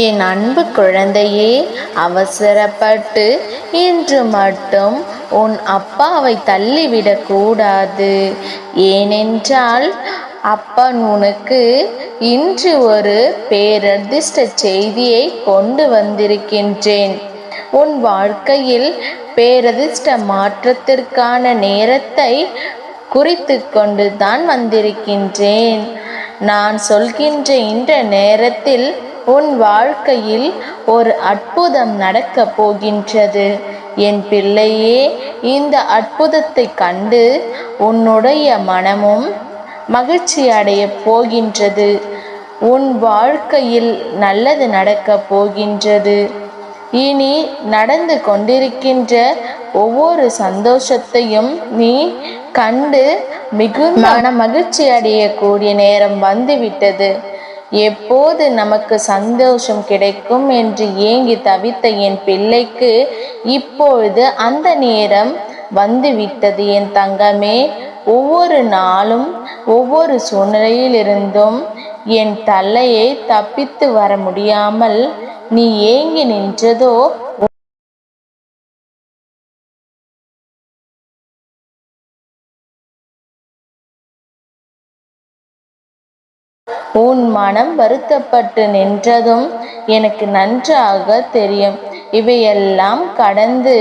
என் அன்பு குழந்தையே அவசரப்பட்டு இன்று மட்டும் உன் அப்பாவை தள்ளிவிடக்கூடாது ஏனென்றால் அப்பன் உனக்கு இன்று ஒரு பேரதிர்ஷ்ட செய்தியை கொண்டு வந்திருக்கின்றேன். உன் வாழ்க்கையில் பேரதிர்ஷ்ட மாற்றத்திற்கான நேரத்தை குறித்து கொண்டு தான் வந்திருக்கின்றேன். நான் சொல்கின்ற இந்த நேரத்தில் உன் வாழ்க்கையில் ஒரு அற்புதம் நடக்கப் போகின்றது. என் பிள்ளையே இந்த அற்புதத்தை கண்டு உன்னுடைய மனமும் மகிழ்ச்சி அடையப் போகின்றது. உன் வாழ்க்கையில் நல்லது நடக்கப் போகின்றது. இனி நடந்து கொண்டிருக்கின்ற ஒவ்வொரு சந்தோஷத்தையும் நீ கண்டு மிகுந்த மன மகிழ்ச்சி அடையக்கூடிய நேரம் வந்துவிட்டது. எப்போது நமக்கு சந்தோஷம் கிடைக்கும் என்று ஏங்கி தவித்த என் பிள்ளைக்கு இப்பொழுது அந்த நேரம் வந்துவிட்டது என் தங்கமே. ஒவ்வொரு நாளும் ஒவ்வொரு சூழ்நிலையிலிருந்தும் என் தலையை தப்பித்து வர முடியாமல் நீ ஏங்கி நின்றதோ உன் மனம் வருத்தப்பட்டு நின்றதும் எனக்கு நன்றாக தெரியும். இவையெல்லாம் கடந்து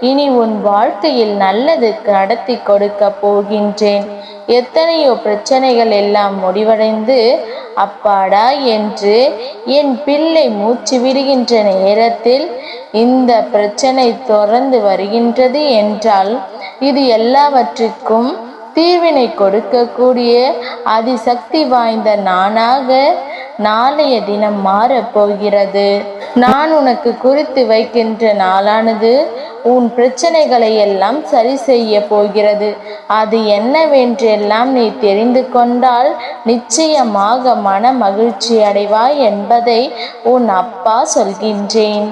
இனி உன் வாழ்க்கையில் நல்லது நடத்தி கொடுக்க போகின்றேன். எத்தனையோ பிரச்சனைகள் எல்லாம் முடிவடைந்து அப்பாடா என்று என் பிள்ளை மூச்சு விடுகின்ற நேரத்தில் இந்த பிரச்சனை தொடர்ந்து வருகின்றது என்றால் இது எல்லாவற்றுக்கும் தீர்வினை கொடுக்கக்கூடிய அதிசக்தி வாய்ந்த நானாக நாளைய தினம் மாறப்போகிறது நான் உனக்கு குறித்து வைக்கின்ற நாளானது உன் பிரச்சனைகளை எல்லாம் சரி செய்ய போகிறது. அது என்னவென்றெல்லாம் நீ தெரிந்து கொண்டால் நிச்சயமாக மன மகிழ்ச்சி அடைவாய் என்பதை உன் அப்பா சொல்கின்றேன்.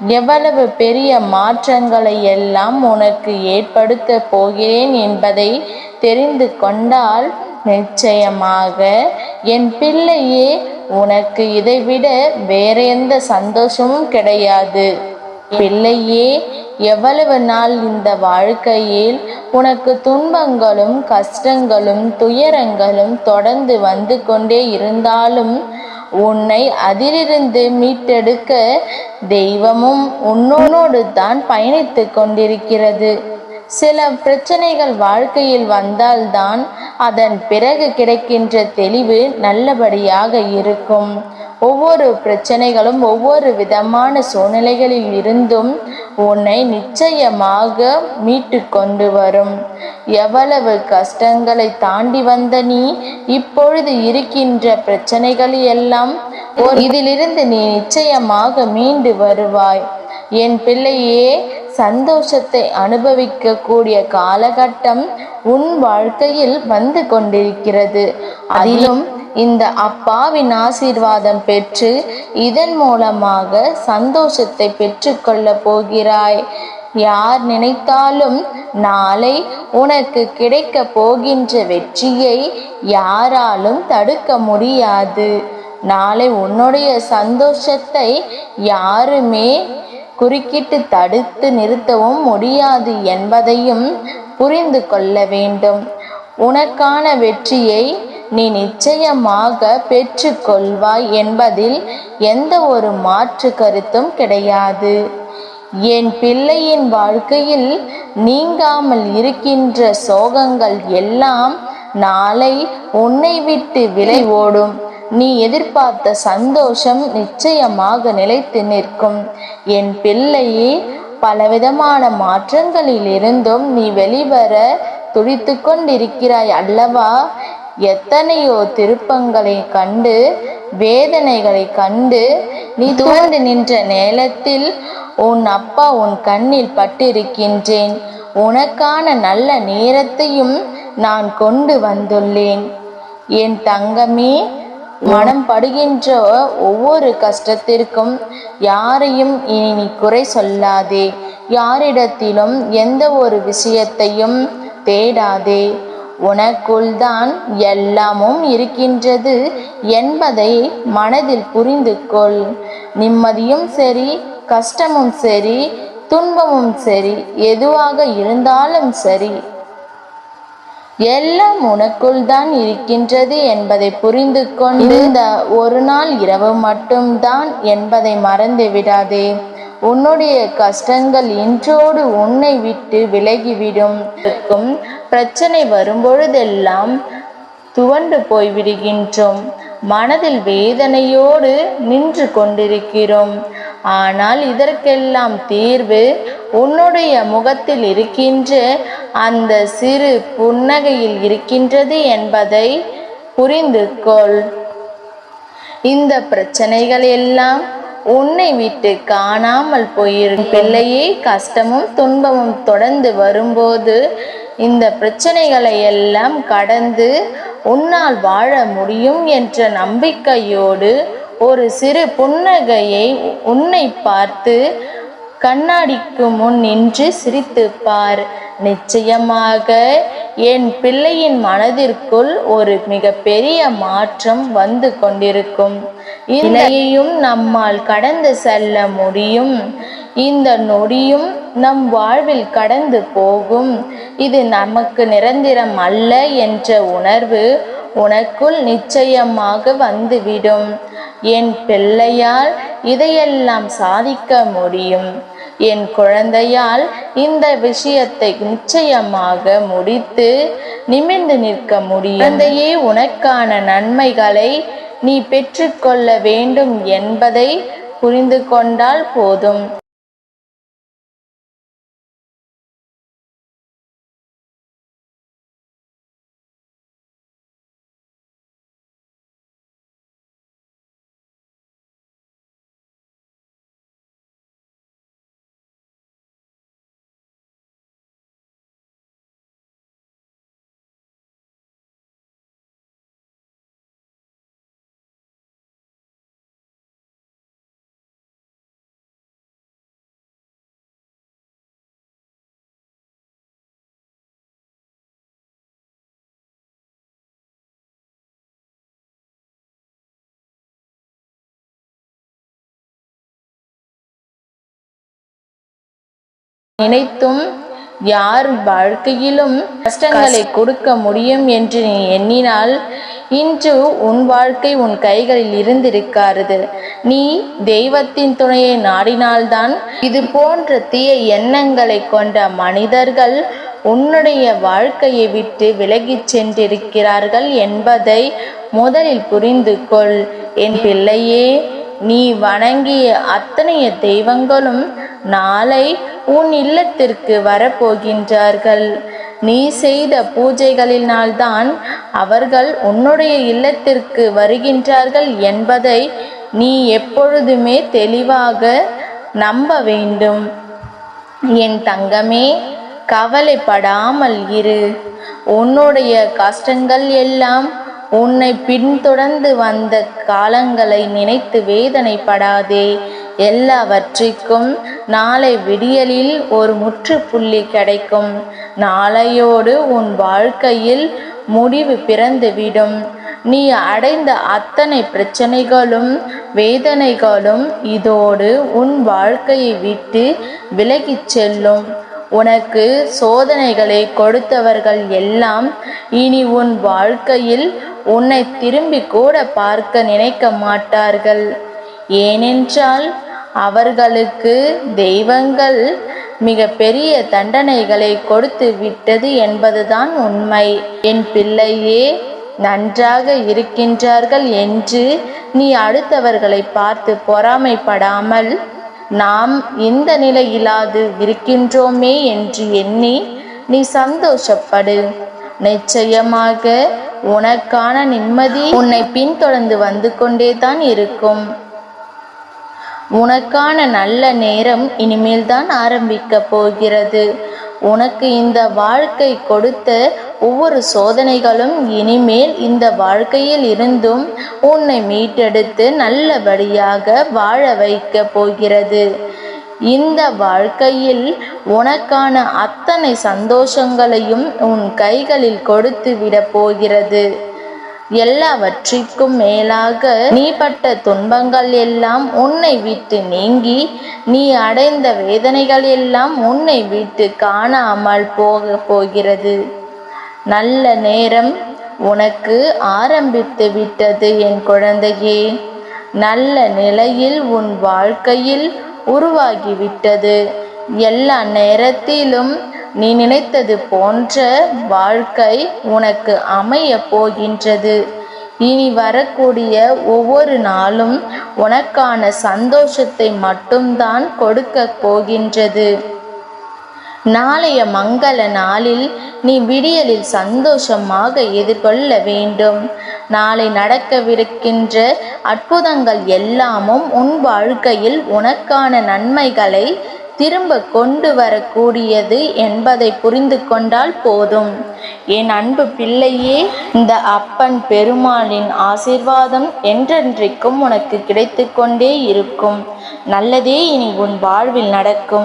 எவ்வளவு பெரிய மாற்றங்களை எல்லாம் உனக்கு ஏற்படுத்த போகிறேன் என்பதை தெரிந்து கொண்டால் நிச்சயமாக என் பிள்ளையே உனக்கு இதைவிட வேற எந்த சந்தோஷமும் கிடையாது. பிள்ளையே எவ்வளவு நாள் இந்த வாழ்க்கையில் உனக்கு துன்பங்களும் கஷ்டங்களும் துயரங்களும் தொடர்ந்து வந்து கொண்டே இருந்தாலும் உன்னை அதிலிருந்து மீட்டெடுக்க தெய்வமும் உன்னோடு தான் பயணித்து கொண்டிருக்கிறது. சில பிரச்சனைகள் வாழ்க்கையில் வந்தால்தான் அதன் பிறகு கிடைக்கின்ற தெளிவு நல்லபடியாக இருக்கும். ஒவ்வொரு பிரச்சனைகளும் ஒவ்வொரு விதமான சூழ்நிலைகளில் இருந்தும் உன்னை நிச்சயமாக மீட்டு கொண்டு வரும். எவ்வளவு கஷ்டங்களை தாண்டி வந்த நீ இப்பொழுது இருக்கின்ற பிரச்சனைகள் எல்லாம் இதிலிருந்து நீ நிச்சயமாக மீண்டு வருவாய். என் பிள்ளையே சந்தோஷத்தை அனுபவிக்கக்கூடிய காலகட்டம் உன் வாழ்க்கையில் வந்து கொண்டிருக்கிறது. அதிலும் இந்த அப்பாவின் ஆசீர்வாதம் பெற்று இதன் மூலமாக சந்தோஷத்தை பெற்றுக்கொள்ள போகிறாய். யார் நினைத்தாலும் நாளை உனக்கு கிடைக்க போகின்ற வெற்றியை யாராலும் தடுக்க முடியாது. நாளை உன்னுடைய சந்தோஷத்தை யாருமே குறுக்கிட்டு தடுத்து நிறுத்தவும் முடியாது என்பதையும் புரிந்து கொள்ள வேண்டும். உனக்கான வெற்றியை நீ நிச்சயமாக பெற்றுக்கொள்வாய் என்பதில் எந்த ஒரு மாற்று கருத்தும் கிடையாது. என் பிள்ளையின் வாழ்க்கையில் நீங்காமல் இருக்கின்ற சோகங்கள் எல்லாம் நாளை உன்னை விட்டு விலை ஓடும். நீ எதிர்பார்த்த சந்தோஷம் நிச்சயமாக நிலைத்து நிற்கும். என் பிள்ளையே பலவிதமான மாற்றங்களில் இருந்தும் நீ வெளிவர துடித்து கொண்டிருக்கிறாய் அல்லவா? எத்தனையோ திருப்பங்களை கண்டு வேதனைகளை கண்டு நீ துவண்டு நின்ற நேரத்தில் உன் அப்பா உன் கண்ணில் பட்டிருக்கின்றேன். உனக்கான நல்ல நேரத்தையும் நான் கொண்டு வந்துள்ளேன். என் தங்கமே மனம் படுகின்ற ஒவ்வொரு கஷ்டத்திற்கும் யாரையும் இனி நீ குறை சொல்லாதே. யாரிடத்திலும் எந்த ஒரு விஷயத்தையும் தேடாதே. உனக்குள் தான் எல்லாமும் இருக்கின்றது என்பதை மனதில் புரிந்து கொள். நிம்மதியும் சரி கஷ்டமும் சரி துன்பமும் சரி எதுவாக இருந்தாலும் சரி எல்லாம் உனக்குள் தான் இருக்கின்றது என்பதை புரிந்து கொண்டு இந்த ஒரு நாள் இரவு மட்டும்தான் என்பதை மறந்து விடாதே. உன்னுடைய கஷ்டங்கள் இன்றோடு உன்னை விட்டு விலகிவிடும். பிரச்சனை வரும்பொழுதெல்லாம் துவண்டு போய்விடுகின்றோம் மனதில் வேதனையோடு நின்று கொண்டிருக்கிறோம். ஆனால் இதற்கெல்லாம் தீர்வு உன்னுடைய முகத்தில் இருக்கின்ற அந்த சிறு புன்னகையில் இருக்கின்றது என்பதை புரிந்து கொள். இந்த பிரச்சனைகள் எல்லாம் உன்னை விட்டு காணாமல் போயிரும் பிள்ளையே கஷ்டமும் துன்பமும் தொடர்ந்து வரும்போது இந்த பிரச்சனைகளை எல்லாம் கடந்து உன்னால் வாழ முடியும் என்ற நம்பிக்கையோடு ஒரு சிறு புன்னகையை உன்னை பார்த்து கண்ணாடிக்கு முன் நின்று சிரித்து பார் நிச்சயமாக என் பிள்ளையின் மனதிற்குள் ஒரு மிகப்பெரிய மாற்றம் வந்து கொண்டிருக்கும். இதையும் நம்மால் கடந்து செல்ல முடியும். இந்த நொடியும் நம் வாழ்வில் கடந்து போகும். இது நமக்கு நிரந்தரம் அல்ல என்ற உணர்வு உனக்குள் நிச்சயமாக வந்துவிடும். என் பிள்ளையால் இதையெல்லாம் சாதிக்க முடியும். என் குழந்தையால் இந்த விஷயத்தை நிச்சயமாக முடித்து நிமிர்ந்து நிற்க முடியும். குழந்தையே உனக்கான நன்மைகளை நீ பெற்றுக்கொள்ள வேண்டும் என்பதை புரிந்து கொண்டால் போதும். நினைத்தும் யார் வாழ்க்கையிலும் கஷ்டங்களை கொடுக்க முடியும் என்று நீ எண்ணினால் இன்று உன் வாழ்க்கை உன் கைகளில் இருந்திருக்காது. நீ தெய்வத்தின் துணையை நாடினால்தான் இது போன்ற தீய எண்ணங்களை கொண்ட மனிதர்கள் உன்னுடைய வாழ்க்கையை விட்டு விலகிச் சென்றிருக்கிறார்கள் என்பதை முதலில் புரிந்து கொள். என் பிள்ளையே நீ வணங்கிய அத்தனைய தெய்வங்களும் நாளை உன் இல்லத்திற்கு வரப்போகின்றார்கள். நீ செய்த பூஜைகளினால்தான் அவர்கள் உன்னுடைய இல்லத்திற்கு வருகின்றார்கள் என்பதை நீ எப்பொழுதுமே தெளிவாக நம்ப வேண்டும். என் தங்கமே கவலைப்படாமல் இரு. உன்னுடைய கஷ்டங்கள் எல்லாம் உன்னை பின்தொடர்ந்து வந்த காலங்களை நினைத்து வேதனைப்படாதே. எல்லாவற்றிற்கும் நாளை விடியலில் ஒரு முற்றுப்புள்ளி கிடைக்கும். நாளையோடு உன் வாழ்க்கையில் முடிவு பிறந்துவிடும். நீ அடைந்த அத்தனை பிரச்சனைகளும் வேதனைகளும் இதோடு உன் வாழ்க்கையை விட்டு விலகிச் செல்லும். உனக்கு சோதனைகளை கொடுத்தவர்கள் எல்லாம் இனி உன் வாழ்க்கையில் உன்னை திரும்பி கூட பார்க்க நினைக்க மாட்டார்கள். ஏனென்றால் அவர்களுக்கு தெய்வங்கள் மிக பெரிய தண்டனைகளை கொடுத்து விட்டது என்பதுதான் உண்மை. என் பிள்ளையே நன்றாக இருக்கின்றார்கள் என்று நீ அடுத்தவர்களை பார்த்து பொறாமைப்படாமல் நாம் இந்த நிலையிலாது இருக்கின்றோமே என்று எண்ணி நீ சந்தோஷப்படு. நிச்சயமாக உனக்கான நிம்மதி உன்னை பின்தொடர்ந்து வந்து கொண்டே தான் இருக்கும். உனக்கான நல்ல நேரம் இனிமேல்தான் ஆரம்பிக்க போகிறது. உனக்கு இந்த வாழ்க்கை கொடுத்த ஒவ்வொரு சோதனைகளும் இனிமேல் இந்த வாழ்க்கையில் இருந்தும் உன்னை மீட்டெடுத்து நல்லபடியாக வாழ வைக்க போகிறது. இந்த வாழ்க்கையில் உனக்கான அத்தனை சந்தோஷங்களையும் உன் கைகளில் கொடுத்து விட போகிறது. எல்லாவற்றிற்கும் மேலாக நீ பட்ட துன்பங்கள் எல்லாம் உன்னை விட்டு நீங்கி நீ அடைந்த வேதனைகள் எல்லாம் உன்னை விட்டு காணாமல் போக போகிறது. நல்ல நேரம் உனக்கு ஆரம்பித்து விட்டது என் குழந்தையே. நல்ல நிலையில் உன் வாழ்க்கையில் உருவாகிவிட்டது. எல்லா நேரத்திலும் நீ நினைத்தது போன்ற வாழ்க்கை உனக்கு அமைய போகின்றது. இனி வரக்கூடிய ஒவ்வொரு நாளும் உனக்கான சந்தோஷத்தை மட்டும்தான் கொடுக்க போகின்றது. நாளைய மங்கள நாளில் நீ விடியலில் சந்தோஷமாக எதிர்கொள்ள வேண்டும். நாளை நடக்கவிருக்கின்ற அற்புதங்கள் எல்லாமும் உன் வாழ்க்கையில் உனக்கான நன்மைகளை திரும்ப கொண்டு வரக்கூடியது என்பதை புரிந்து கொண்டால் போதும். என் அன்பு பிள்ளையே இந்த அப்பன் பெருமாளின் ஆசிர்வாதம் என்றென்றைக்கும் உனக்கு கிடைத்து கொண்டே இருக்கும். நல்லதே இனி உன் வாழ்வில் நடக்கும்.